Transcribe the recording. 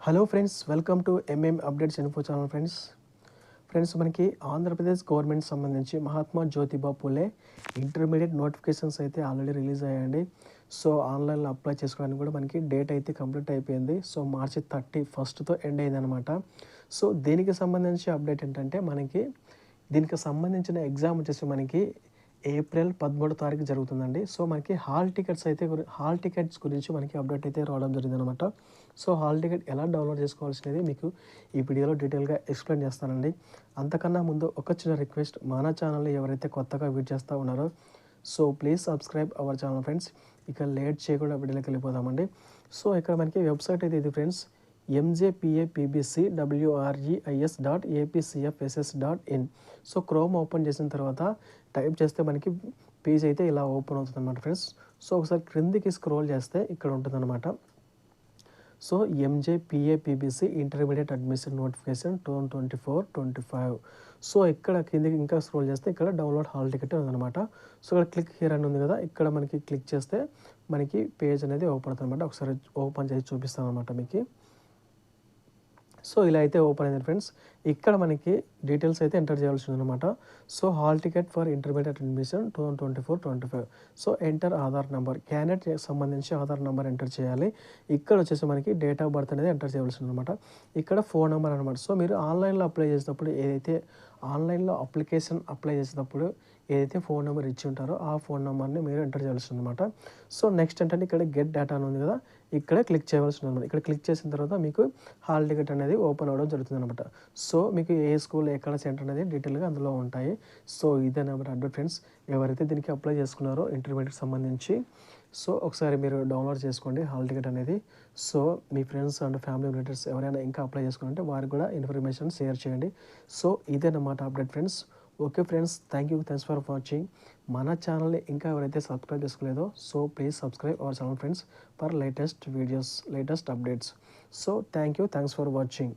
Hello friends welcome to MM updates info channel friends friends మనకి Andhra Pradesh government సంబంధించి Mahatma Jyotiba Phule intermediate notifications అయితే already release అయ్యాయండి. So ఆన్లైన్లో apply చేసుకోవడానికి కూడా మనకి డేట్ అయితే కంప్లీట్ అయిపోయింది. సో మార్చి థర్టీ ఫస్ట్తో ఎండ్ అయిందనమాట సో దీనికి సంబంధించి అప్డేట్ ఏంటంటే మనకి దీనికి సంబంధించిన ఎగ్జామ్ వచ్చేసి మనకి ఏప్రిల్ పదమూడో తారీఖు జరుగుతుందండి. సో మనకి హాల్ టికెట్స్ అయితే హాల్ టికెట్స్ గురించి మనకి అప్డేట్ అయితే రావడం జరిగింది అనమాట సో హాల్ టికెట్ ఎలా డౌన్లోడ్ చేసుకోవాల్సినది మీకు ఈ వీడియోలో డీటెయిల్గా ఎక్స్ప్లెయిన్ చేస్తానండి. అంతకన్నా ముందు ఒక చిన్న రిక్వెస్ట్ మన ఛానల్ని ఎవరైతే కొత్తగా విజిట్ చేస్తూ ఉన్నారో so please subscribe our channel friends. ఇక లేట్ చేయకుండా వీడియోలోకి వెళ్ళిపోదామండి. సో ఇక్కడ మనకి వెబ్సైట్ అయితే ఇది friends MJPAPBC WREIS dot APCFSS dot in so Chrome open చేసిన తర్వాత టైప్ చేస్తే మనకి పేజ్ అయితే ఇలా ఓపెన్ అవుతుంది అనమాట ఫ్రెండ్స్ సో ఒకసారి క్రిందికి స్క్రోల్ చేస్తే ఇక్కడ ఉంటుందన్నమాట. So MJPAPBC intermediate admission notification two twenty four twenty five so ఇక్కడ కిందకి ఇంకా స్క్రోల్ చేస్తే ఇక్కడ డౌన్లోడ్ హాల్ టికెట్ ఉందన్నమాట. సో ఇక్కడ క్లిక్ హియర్ అని ఉంది కదా ఇక్కడ మనకి క్లిక్ చేస్తే మనకి పేజ్ అనేది ఓపెన్ అవుతుంది అనమాట ఒకసారి ఓపెన్ చేసి చూపిస్తాను అనమాట మీకు. సో ఇలా అయితే ఓపెన్ అయింది ఫ్రెండ్స్. ఇక్కడ మనకి డీటెయిల్స్ అయితే ఎంటర్ చేయాల్సి ఉందన్నమాట so hall ticket for intermediate admission two thousand twenty four twenty five so enter Aadhaar number candidate సంబంధించి ఆధార్ నెంబర్ ఎంటర్ చేయాలి. ఇక్కడ వచ్చేసి మనకి డేట్ ఆఫ్ బర్త్ అనేది ఎంటర్ చేయాల్సి ఉందన్నమాట ఇక్కడ ఫోన్ నెంబర్ అనమాట సో మీరు ఆన్లైన్లో అప్లై చేసినప్పుడు ఏదైతే ఆన్లైన్లో అప్లికేషన్ అప్లై చేసేటప్పుడు ఏదైతే ఫోన్ నెంబర్ ఇచ్చి ఉంటారో ఆ ఫోన్ నెంబర్ని మీరు ఎంటర్ చేయాల్సి ఉందన్నమాట సో నెక్స్ట్ ఏంటంటే ఇక్కడ గెట్ డేటా అని ఉంది కదా. ఇక్కడే క్లిక్ చేయవలసి ఉందన్నమాట ఇక్కడ క్లిక్ చేసిన తర్వాత మీకు హాల్ టికెట్ అనేది ఓపెన్ అవ్వడం జరుగుతుంది అనమాట సో మీకు ఏ స్కూల్ ఎక్కడ సెంటర్ అనేది డీటెయిల్గా అందులో ఉంటాయి. సో ఇదే నెంబర్ అడ్వర్ ఫ్రెండ్స్. ఎవరైతే దీనికి అప్లై చేసుకున్నారో ఇంటర్మీడియట్కి సంబంధించి సో ఒకసారి మీరు డౌన్లోడ్ చేసుకోండి హాల్ టికెట్ అనేది. సో మీ ఫ్రెండ్స్ అండ్ ఫ్యామిలీ రిలేటివ్స్ ఎవరైనా ఇంకా అప్లై చేసుకుంటే వారికి కూడా ఇన్ఫర్మేషన్ షేర్ చేయండి. So ఇదేనమాట update friends. Okay friends thank you thanks for watching. మన ఛానల్ని ఇంకా ఎవరైతే subscribe చేసుకోలేదో so please subscribe our channel friends for latest videos latest updates. So thank you thanks for watching.